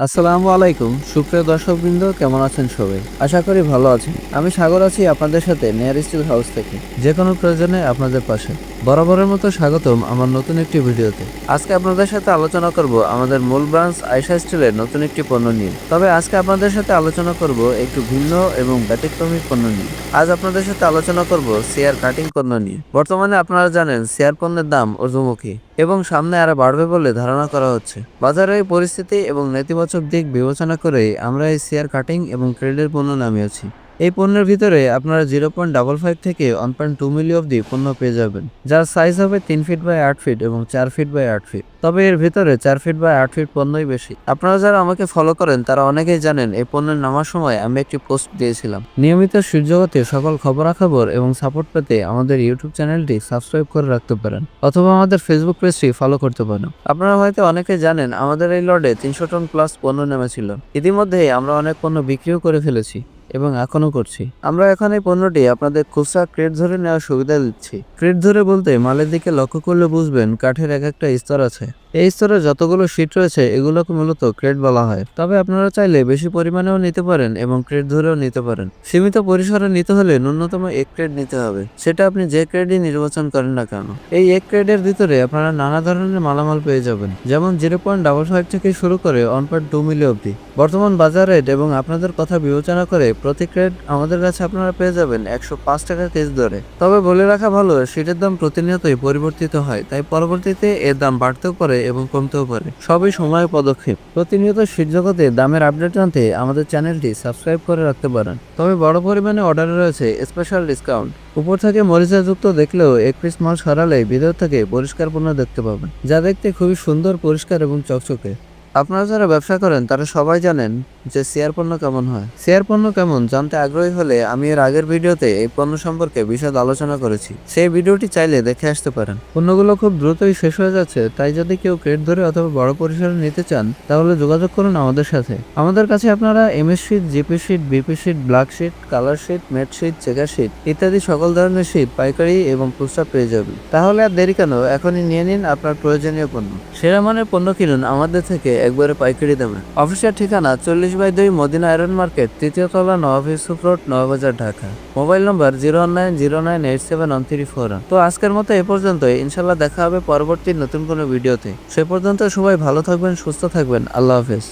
আসসালামু আলাইকুম। সুপ্রিয় দর্শকবৃন্দ, কেমন আছেন সবাই? আশা করি ভালো আছেন। আমি সাগর আছি আপনাদের সাথে নেয়ার স্টিল হাউস থেকে। যে কোনো প্রয়োজনে আপনাদের পাশে। বরাবরের মতো স্বাগতম আমার নতুন একটি ভিডিওতে। আজকে আপনাদের সাথে আলোচনা করব আমাদের মূল ব্রাঞ্চ আয়সা স্টিলের নতুন একটি পণ্য নিয়ে। তবে আজকে আপনাদের সাথে আলোচনা করব একটু ভিন্ন এবং ব্যতিক্রমী পণ্য নিয়ে। আজ আপনাদের সাথে আলোচনা করব শেয়ার কাটিং পণ্য নিয়ে। বর্তমানে আপনারা জানেন শেয়ার পণ্যের দাম ঊর্ধ্বমুখী এবং সামনে আরও বাড়বে বলে ধারণা করা হচ্ছে। বাজারের পরিস্থিতি এবং নেতিবাচক দিক বিবেচনা করে আমরা এই শেয়ার কাটিং এবং ট্রেডের পণ্য নামিয়েছি। এই পণ্যের ভিতরে আপনারা জিরো পয়েন্ট ডাবল ফাইভ থেকে ওয়ান পয়েন্ট টু মিলি অব্দি পণ্য পেয়ে যাবেন। যার সাইজ হবে তিন ফিট বাই আট ফিট এবং চার ফিট বাই আট ফিট তবে এর ভিতরে চার ফিট বাই আট ফিট পণ্যই বেশি। আপনারা যারা আমাকে ফলো করেন, তারা অনেকেই জানেন এই পণ্যের নামার সময় আমি একটি পোস্ট দিয়েছিলাম। নিয়মিত সূর্যগতে সকল খবরাখবর এবং সাপোর্ট পেতে আমাদের ইউটিউব চ্যানেলটি সাবস্ক্রাইব করে রাখতে পারেন অথবা আমাদের ফেসবুক পেজটি ফলো করতে পারেন। আপনারা হয়তো অনেকে জানেন, আমাদের এই লটে তিনশো টন প্লাস পণ্য নেমেছিল। ইতিমধ্যেই আমরা অনেক পণ্য বিক্রিও করে ফেলেছি। এবং এখনও করছি। আমরা এখন এই পণ্যটি আপনাদের খুচরা ক্রেট ধরে নেওয়ার সুবিধা দিচ্ছি। ক্রেট ধরে বলতে মালের দিকে লক্ষ্য করলে বুঝবেন কাঠের এক একটা স্তর আছে। এই স্তরে যতগুলো শীট রয়েছে, এগুলোকে মূলত ক্রেট বলা হয়। তবে আপনারা চাইলে বেশি পরিমাণেও নিতে পারেন এবং ক্রেট ধরেও নিতে পারেন। সীমিত পরিসরে নিতে হলে ন্যূনতম এক ক্রেট নিতে হবে। সেটা আপনি যে ক্রেডই নির্বাচন করেন না কেন। এই এক ক্রেডের ভিতরে আপনারা নানা ধরনের মালামাল পেয়ে যাবেন। যেমন জিরো পয়েন্ট ডাবল ফাইভ থেকে শুরু করে ওয়ান পয়েন্ট টু মিলি অব্দি বর্তমান বাজার রেট এবং আপনাদের কথা বিবেচনা করে প্রতি ক্রেড আমাদের কাছে আপনারা পেয়ে যাবেন একশো পাঁচ টাকা কেজি দরে। তবে বলে রাখা ভালো, সেটার দাম প্রতিনিয়তই পরিবর্তিত হয়, তাই পরবর্তীতে এর দাম বাড়তেও পারে এবং কমতেও পারে। সবই সময় পদক্ষেপ। প্রতিনিয়ত শীত জগতে দামের আপডেট জানতে আমাদের চ্যানেলটি সাবস্ক্রাইব করে রাখতে পারেন। তবে বড় পরিমাণে অর্ডার রয়েছে স্পেশাল ডিসকাউন্ট উপর থেকে মরিচা যুক্ত দেখলেও এক পিস মাল সরালে ভিতর থেকে পরিষ্কার পণ্য দেখতে পাবেন। যা দেখতে খুবই সুন্দর, পরিষ্কার এবং চকচকে। আপনারা যারা ব্যবসা করেন, তারা সবাই জানেন যে শেয়ার পণ্য কেমন হয়? শেয়ার পণ্য কেমন জানতে আগ্রহী হলে আমি এর আগের ভিডিওতে এই পণ্য সম্পর্কে বিশদ আলোচনা করেছি। সেই ভিডিওটি চাইলে দেখে আসতে পারেন। পণ্যগুলো খুব দ্রুতই শেষ হয়ে যাচ্ছে, তাই যদি কেউ ক্রেট ধরে অথবা বড় পরিসরে নিতে চান, তাহলে যোগাযোগ করুন আমাদের সাথে। আমাদের কাছে আপনারা MS sheet, GP sheet, BP sheet, black sheet, colour sheet, matt sheet, checker sheet ইত্যাদি সকল ধরনের শিট পাইকারি এবং খুচরা পেয়ে যাবেন। তাহলে আর দেরি কেন? এখনই নিয়ে নিন আপনার প্রয়োজনীয় পণ্য। সেরা মানের পণ্য কিনুন আমাদের থেকে একবারে পাইকারি দামে। অফিসের ঠিকানা চল্লিশ বাই দুই মদিনা আয়রন মার্কেট, তৃতীয় তলা Nawab Yusuf road Nawabbazar Dhaka. Mobile number zero nine zero nine eight seven one three four. তো আজকের মতো এ পর্যন্ত ইনশাল্লাহ দেখা হবে পরবর্তী নতুন কোনো ভিডিওতে। সে পর্যন্ত সবাই ভালো থাকবেন, সুস্থ থাকবেন। আল্লাহ হাফেজ।